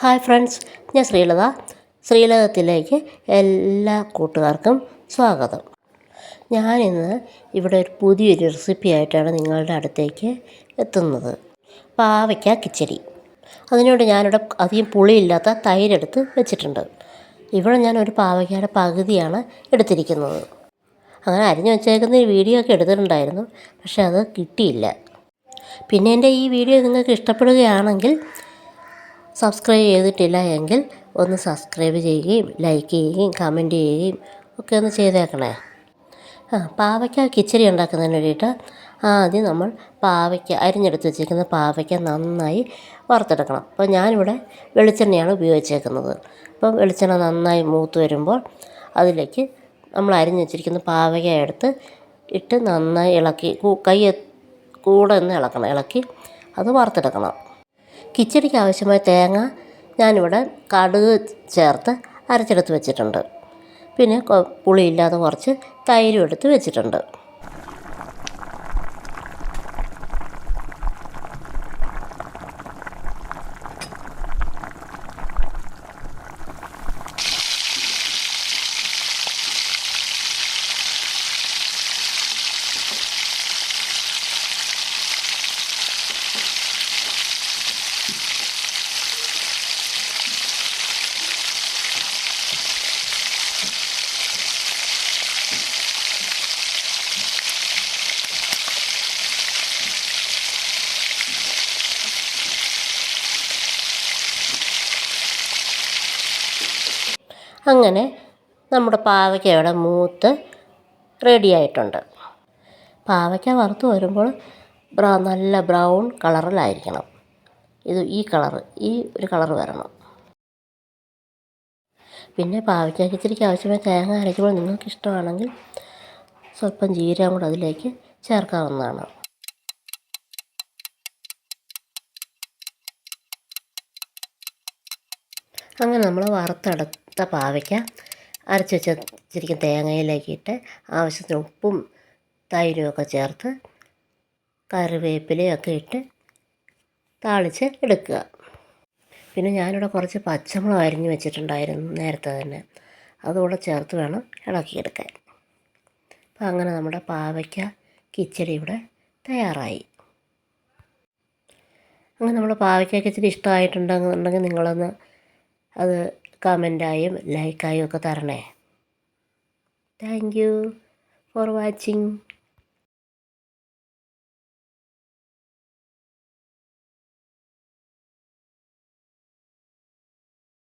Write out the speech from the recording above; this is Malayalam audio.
ഹായ് ഫ്രണ്ട്സ് ഞാൻ ശ്രീലത. ശ്രീലതത്തിലേക്ക് എല്ലാ കൂട്ടുകാർക്കും സ്വാഗതം. ഞാനിന്ന് ഇവിടെ ഒരു പുതിയൊരു റെസിപ്പി ആയിട്ടാണ് നിങ്ങളുടെ അടുത്തേക്ക് എത്തുന്നത്. പാവയ്ക്ക കിച്ചടി. അതിനോട് ഞാനിവിടെ അധികം പുളിയില്ലാത്ത തൈരെടുത്ത് വെച്ചിട്ടുണ്ട്. ഇവിടെ ഞാൻ ഒരു പാവയ്ക്കയുടെ പകുതിയാണ് എടുത്തിരിക്കുന്നത്. അങ്ങനെ അരിഞ്ഞു വെച്ചേക്കുന്ന വീഡിയോ ഒക്കെ എടുത്തിട്ടുണ്ടായിരുന്നു പക്ഷെ അത് കിട്ടിയില്ല. പിന്നെ എന്റെ ഈ വീഡിയോ നിങ്ങൾക്ക് ഇഷ്ടപ്പെടുകയാണെങ്കിൽ സബ്സ്ക്രൈബ് ചെയ്തിട്ടില്ല എങ്കിൽ ഒന്ന് സബ്സ്ക്രൈബ് ചെയ്യുകയും ലൈക്ക് ചെയ്യുകയും കമന്റ് ചെയ്യുകയും ഒക്കെ ഒന്ന് ചെയ്തേക്കണേ. ആ പാവയ്ക്ക കിച്ചടി ഉണ്ടാക്കുന്നതിന് വേണ്ടിയിട്ട് ആദ്യം നമ്മൾ പാവയ്ക്ക അരിഞ്ഞെടുത്ത് വെച്ചിരിക്കുന്ന പാവയ്ക്ക നന്നായി വറുത്തെടുക്കണം. അപ്പോൾ ഞാനിവിടെ വെളിച്ചെണ്ണയാണ് ഉപയോഗിച്ചേക്കുന്നത്. അപ്പോൾ വെളിച്ചെണ്ണ നന്നായി മൂത്ത് വരുമ്പോൾ അതിലേക്ക് നമ്മൾ അരിഞ്ഞു വെച്ചിരിക്കുന്ന പാവയ്ക്ക എടുത്ത് ഇട്ട് നന്നായി ഇളക്കി കു- കൂടെ ഒന്ന് ഇളക്കണം ഇളക്കി അത് വറുത്തെടുക്കണം. കിച്ചടിക്ക് ആവശ്യമായ തേങ്ങ ഞാനിവിടെ കടുക് ചേർത്ത് അരച്ചെടുത്ത് വെച്ചിട്ടുണ്ട്. പിന്നെ പുളിയില്ലാതെ കുറച്ച് തൈരും എടുത്ത് വെച്ചിട്ടുണ്ട്. അങ്ങനെ നമ്മുടെ പാവയ്ക്ക ഇവിടെ മൂത്ത് റെഡിയായിട്ടുണ്ട് പാവയ്ക്ക വറുത്ത് വരുമ്പോൾ ബ്രൗ നല്ല ബ്രൗൺ കളറിലായിരിക്കണം. ഇത് ഈ കളറ് ഈ ഒരു കളറ് വരണം. പിന്നെ പാവയ്ക്ക ഇച്ചിരിക്ക് ആവശ്യമായ തേങ്ങ അരയ്ക്കുമ്പോൾ നിങ്ങൾക്ക് ഇഷ്ടമാണെങ്കിൽ സ്വല്പം ജീരകം കൂടെ അതിലേക്ക് ചേർക്കാവുന്നതാണ്. അങ്ങനെ നമ്മൾ വറുത്തെടുത്ത പാവയ്ക്ക അരച്ച് വെച്ചിരിക്കുന്ന തേങ്ങയിലേക്കിട്ട് ആവശ്യത്തിന് ഉപ്പും തൈരും ഒക്കെ ചേർത്ത് കറിവേപ്പിലയൊക്കെ ഇട്ട് താളിച്ച് എടുക്കുക. പിന്നെ ഞാനിവിടെ കുറച്ച് പച്ചമുളക് അരിഞ്ഞ് വെച്ചിട്ടുണ്ടായിരുന്നു നേരത്തെ തന്നെ. അതുകൂടെ ചേർത്ത് വേണം ഇളക്കിയെടുക്കാൻ. അപ്പം അങ്ങനെ നമ്മുടെ പാവയ്ക്ക കിച്ചടി ഇവിടെ തയ്യാറായി. അങ്ങനെ നമ്മുടെ പാവയ്ക്ക കിച്ചടി ഇഷ്ടമായിട്ടുണ്ടെന്നുണ്ടെങ്കിൽ നിങ്ങളൊന്ന് അത് കമന്റായും ലൈക്കായും ഒക്കെ തരണേ. Thank you for watching.